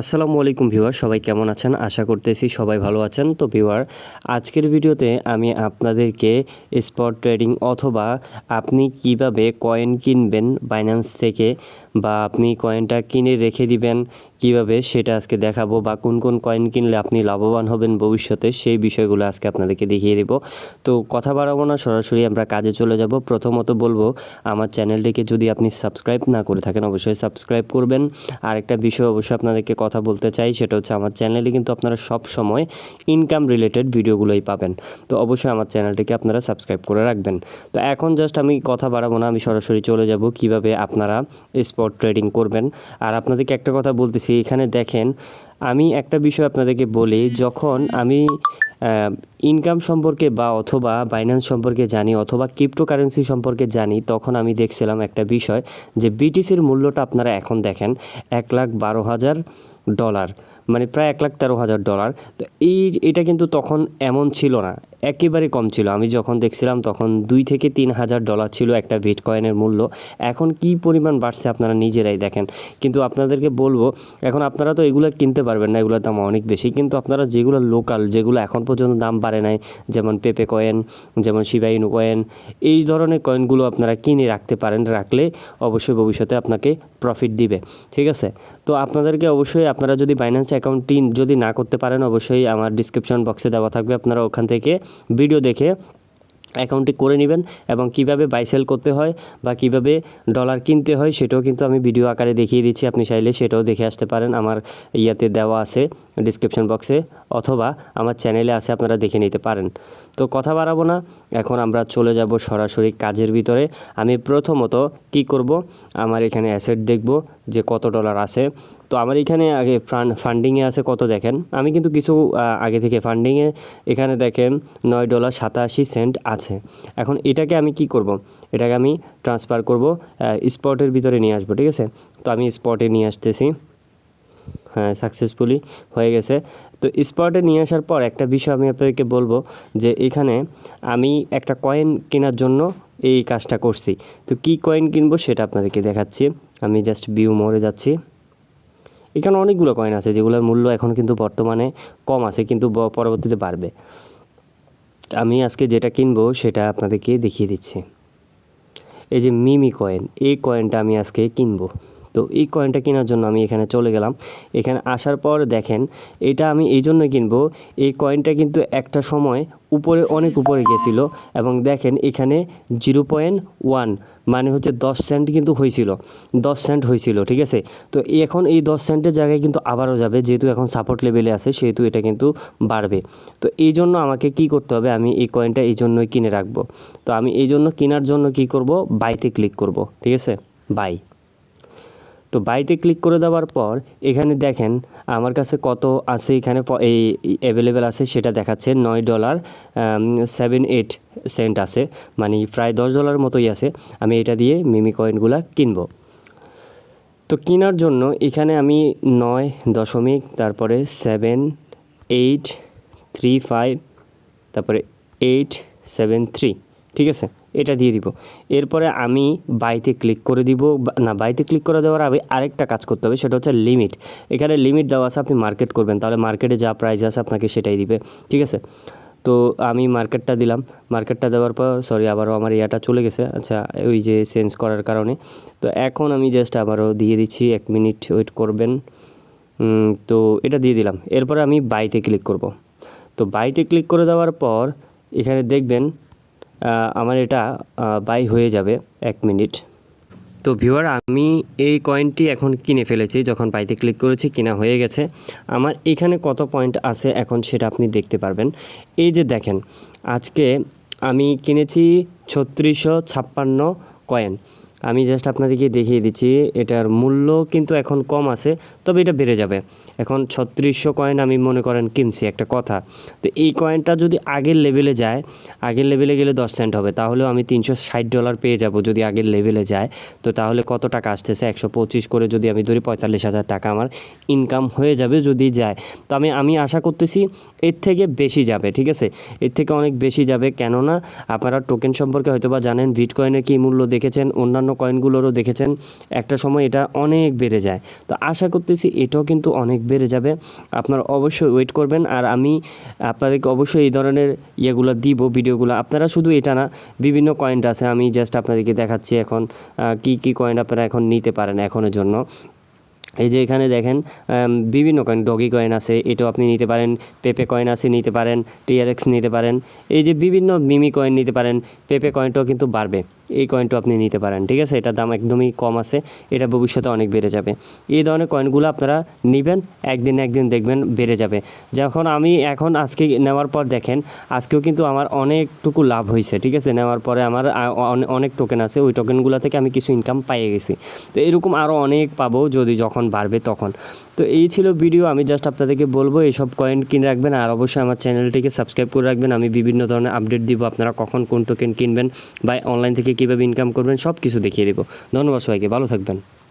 আসসালামু আলাইকুম ভিউয়ার, সবাই কেমন আছেন? আশা করতেছি সবাই ভালো আছেন। তো ভিউয়ার, আজকের ভিডিওতে আমি আপনাদেরকে স্পট ট্রেডিং অথবা আপনি কীভাবে কয়েন কিনবেন বাইন্যান্স থেকে বা আপনি কয়েনটা কিনে রেখে দিবেন কীভাবে সেটা আজকে দেখাবো বা কোন কোন কয়েন কিনলে আপনি লাভবান হবেন ভবিষ্যতে, সেই বিষয়গুলো আজকে আপনাদেরকে দেখিয়ে দেব। তো কথা বাড়াবো না, সরাসরি আমরা কাজে চলে যাব। প্রথমত বলব, আমার চ্যানেলটিকে যদি আপনি সাবস্ক্রাইব না করে থাকেন, অবশ্যই সাবস্ক্রাইব করবেন। আর একটা বিষয় অবশ্যই আপনাদেরকে কথা বলতে চাই, সেটা হচ্ছে আমার চ্যানেলে কিন্তু আপনারা সব সময় ইনকাম রিলেটেড ভিডিওগুলোই পাবেন। তো অবশ্যই আমার চ্যানেলটিকে আপনারা সাবস্ক্রাইব করে রাখবেন। তো এখন জাস্ট আমি কথা বাড়াবো না, আমি সরাসরি চলে যাব কীভাবে আপনারা স্পট ট্রেডিং করবেন। আর আপনাদেরকে একটা কথা বলতেছি এখানে দেখেন, আমি একটা বিষয় আপনাদেরকে বলি, যখন আমি ইনকাম সম্পর্কে বা অথবা বাইন্যান্স সম্পর্কে জানি অথবা ক্রিপ্টোকারেন্সি সম্পর্কে জানি, তখন আমি দেখছিলাম একটা বিষয় যে বিটিসির মূল্যটা আপনারা এখন দেখেন এক লাখ বারো হাজার ডলার মানে প্রায় এক লাখ তেরো হাজার ডলার। তো এই এটা কিন্তু তখন এমন ছিল না, একেবারে কম ছিল। আমি যখন দেখছিলাম তখন দুই থেকে তিন হাজার ডলার ছিল একটা বিটকয়েনের মূল্য। এখন কি পরিমাণ বাড়ছে আপনারা নিজেরাই দেখেন। কিন্তু আপনাদেরকে বলব, এখন আপনারা তো এগুলো কিনতে পারবেন না, এগুলোর দাম অনেক বেশি। কিন্তু আপনারা যেগুলো লোকাল যেগুলো এখন পর্যন্ত দাম বাড়ে নাই, যেমন পেপে কয়েন যেমন শিবাইনু কয়েন এই ধরনের কয়েনগুলো আপনারা কিনে রাখতে পারেন, রাখলে অবশ্যই ভবিষ্যতে আপনাকে প্রফিট দিবে। ঠিক আছে? তো আপনাদেরকে অবশ্যই, আপনারা যদি বাইন্যান্স অ্যাকাউন্টটি যদি না করতে পারেন অবশ্যই আমার ডিসক্রিপশন বক্সে দেওয়া থাকবে। আপনারা ওখান থেকে ভিডিও দেখে অ্যাকাউন্টটি করে নেবেন এবং কীভাবে বাই সেল করতে হয় বা কীভাবে ডলার কিনতে হয়, সেটাও কিন্তু আমি ভিডিও আকারে দেখিয়ে দিচ্ছি। আপনি চাইলে সেটাও দেখে আসতে পারেন। আমার ইয়াতে দেওয়া আছে। ডিসক্রিপশন বক্সে অথবা আমার চ্যানেলে আছে, আপনারা দেখে নিতে পারেন। তো কথা বাড়াবো না, এখন আমরা চলে যাব সরাসরি কাজের ভিতরে। আমি প্রথমত কি করব? আমার এখানে অ্যাসেট দেখব যে কত ডলার আছে। তো আমার এখানে আগে ফান্ড ফান্ডিংয়ে আছে কত দেখেন? আমি কিন্তু কিছু আগে থেকে ফান্ডিংয়ে এখানে দেখেন নয় ডলার সাতাশি সেন্ট আছে। এখন এটাকে আমি কি করব? এটাকে আমি ট্রান্সফার করব স্পটের ভিতরে নিয়ে আসব, ঠিক আছে? তো আমি স্পটে নিয়ে আসতেছি। হ্যাঁ সাকসেসফুলি হয়ে গেছে। তো স্পটে নিয়ে আসার পর একটা বিষয় আমি আপনাদেরকে বলব যে এখানে আমি একটা কয়েন কেনার জন্য এই কাজটা করছি। তো কি কয়েন কিনবো সেটা আপনাদেরকে দেখাচ্ছি। আমি জাস্ট ভিউ মোড়ে যাচ্ছি। এখানে অনেকগুলো কয়েন আছে যেগুলোর মূল্য এখন কিন্তু বর্তমানে কম আছে, কিন্তু পরবর্তীতে বাড়বে। আমি আজকে যেটা কিনবো সেটা আপনাদেরকে দেখিয়ে দিচ্ছি। এই যে মিমি কয়েন এই কয়েনটা আমি আজকে কিনবো। তো এই কয়েনটা কেনার জন্য আমি এখানে চলে গেলাম। এখানে আসার পর দেখেন, এটা আমি এই জন্যই কিনবো, এই কয়েনটা কিন্তু একটা সময় উপরে অনেক উপরে গেছিল এবং দেখেন এখানে জিরো পয়েন্ট ওয়ান মানে হচ্ছে দশ সেন্ট কিন্তু হয়েছিল, দশ সেন্ট হয়েছিল, ঠিক আছে? তো এখন এই দশ সেন্টের জায়গায় কিন্তু আবারও যাবে, যেহেতু এখন সাপোর্ট লেভেলে আছে, সেহেতু এটা কিন্তু বাড়বে। তো এই জন্য আমাকে কি করতে হবে, আমি এই কয়েনটা এই জন্যই কিনে রাখব। তো আমি এই জন্য কেনার জন্য কি করব বাইতে ক্লিক করব, ঠিক আছে? বাই তো বাইতে ক্লিক করে দেওয়ার পর এখানে দেখেন আমার কাছে কত আছে, এখানে এই অ্যাভেলেবেল আছে, সেটা দেখাচ্ছে নয় ডলার সেভেন এইট সেন্ট আছে মানে প্রায় দশ ডলার মতোই আছে। আমি এটা দিয়ে মিমি কয়েনগুলো কিনবো। তো কেনার জন্য এখানে আমি নয় দশমিক, তারপরে সেভেন এইট থ্রি ফাইভ তারপরে এইট সেভেন থ্রি ঠিক আছে? এটা দিয়ে দিব। এরপরে আমি বাইতে ক্লিক করে দিব। না বাইতে ক্লিক করে দেওয়ার আগে আরেকটা কাজ করতে হবে, সেটা হচ্ছে লিমিট এখানে লিমিট দেওয়া আছে, আপনি মার্কেট করবেন। তাহলে মার্কেটে যা প্রাইস আছে, আপনাকে সেটাই দিবে। ঠিক আছে? তো আমি মার্কেটটা দিলাম। মার্কেটটা দেওয়ার পর সরি আবারও আমার ইয়াটা চলে গেছে। আচ্ছা ওই যে চেঞ্জ করার কারণে। তো এখন আমি জাস্ট আবারও দিয়ে দিচ্ছি, এক মিনিট ওয়েট করবেন। তো এটা দিয়ে দিলাম। এরপরে আমি বাইতে ক্লিক করব। তো বাইতে ক্লিক করে দেওয়ার পর, এখানে দেখবেন আমার এটা বাই হয়ে যাবে এক মিনিট। তো ভিউয়ার আমি এই কয়েনটি এখন কিনে ফেলেছি, যখন বাইতে ক্লিক করেছি, কিনা হয়ে গেছে। আমার এখানে কত পয়েন্ট আছে এখন সেটা আপনি দেখতে পারবেন। এই যে দেখেন, আজকে আমি কিনেছি ছত্রিশশো ছাপ্পান্ন কয়েন আমি জাস্ট আপনাদেরকে দেখিয়ে দিচ্ছি, এটার মূল্য কিন্তু এখন কম আছে, তবে এটা বেড়ে যাবে। এখন ছত্রিশশো কয়েন আমি মনে করেন কিনছি একটা কথা। তো এই কয়েনটা যদি আগের লেভেলে যায়, আগের লেভেলে গেলে দশ সেন্ট হবে, তাহলেও আমি তিনশো ষাট ডলার পেয়ে যাব যদি আগের লেভেলে যায়। তো তাহলে কত টাকা আসতেছে? একশো পঁচিশ করে যদি আমি ধরি পঁয়তাল্লিশ হাজার টাকা আমার ইনকাম হয়ে যাবে যদি যায়। তো আমি আমি আশা করতেছি এর থেকে বেশি যাবে, ঠিক আছে? এর থেকে অনেক বেশি যাবে, কেননা আপনারা টোকেন সম্পর্কে হয়তো বা জানেন বিটকয়েনের কী মূল্য দেখেছেন, অন্যান্য কয়েনগুলোরও দেখেছেন, একটা সময় এটা অনেক বেড়ে যায়। তো আশা করতেছি এটাও কিন্তু অনেক বেড়ে যাবে। আপনারা অবশ্যই ওয়েট করবেন আর আমি আপনাদেরকে অবশ্যই এই ধরনের ইয়েগুলো দিব, ভিডিওগুলো। আপনারা শুধু এটা না, বিভিন্ন কয়েনটা আছে, আমি জাস্ট আপনাদেরকে দেখাচ্ছি এখন কি কি কয়েন আপনারা এখন নিতে পারেন এখনের জন্য। এই যে এখানে দেখেন বিভিন্ন কয়েন ডগি কয়েন আছে, এটাও আপনি নিতে পারেন পেপে কয়েন আছে নিতে পারেন টিআরএক্স নিতে পারেন। এই যে বিভিন্ন মিমি কয়েন নিতে পারেন পেপে কয়েনটাও কিন্তু বাড়বে। এই কয়েনটা আপনি নিতে পারেন, ঠিক আছে? এটার দাম একদমই কম আছে, এটা ভবিষ্যতে অনেক বেড়ে যাবে। এই ধরনের কয়েনগুলো আপনারা নেবেন, একদিন একদিন দেখবেন বেড়ে যাবে। যখন আমি এখন আজকে নেওয়ার পর দেখেন, আজকেও কিন্তু আমার অনেকটুকু লাভ হয়েছে, ঠিক আছে? নেওয়ার পরে আমার অনেক টোকেন আছে, ওই টোকেনগুলো থেকে আমি কিছু ইনকাম পাইয়ে গেছি। তো এরকম আরও অনেক পাবো যদি যখন বাড়বে তখন। তো এই ছিল ভিডিও আমি জাস্ট আপনাদেরকে বলব এইসব কয়েন কিনে রাখবেন, আর অবশ্যই আমার চ্যানেলটিকে সাবস্ক্রাইব করে রাখবেন। আমি বিভিন্ন ধরনের আপডেট দিব, আপনারা কখন কোন টোকেন কিনবেন, বা অনলাইন থেকে কীভাবে ইনকাম করবেন সব কিছু দেখিয়ে দেবো। ধন্যবাদ সবাইকে ভালো থাকবেন।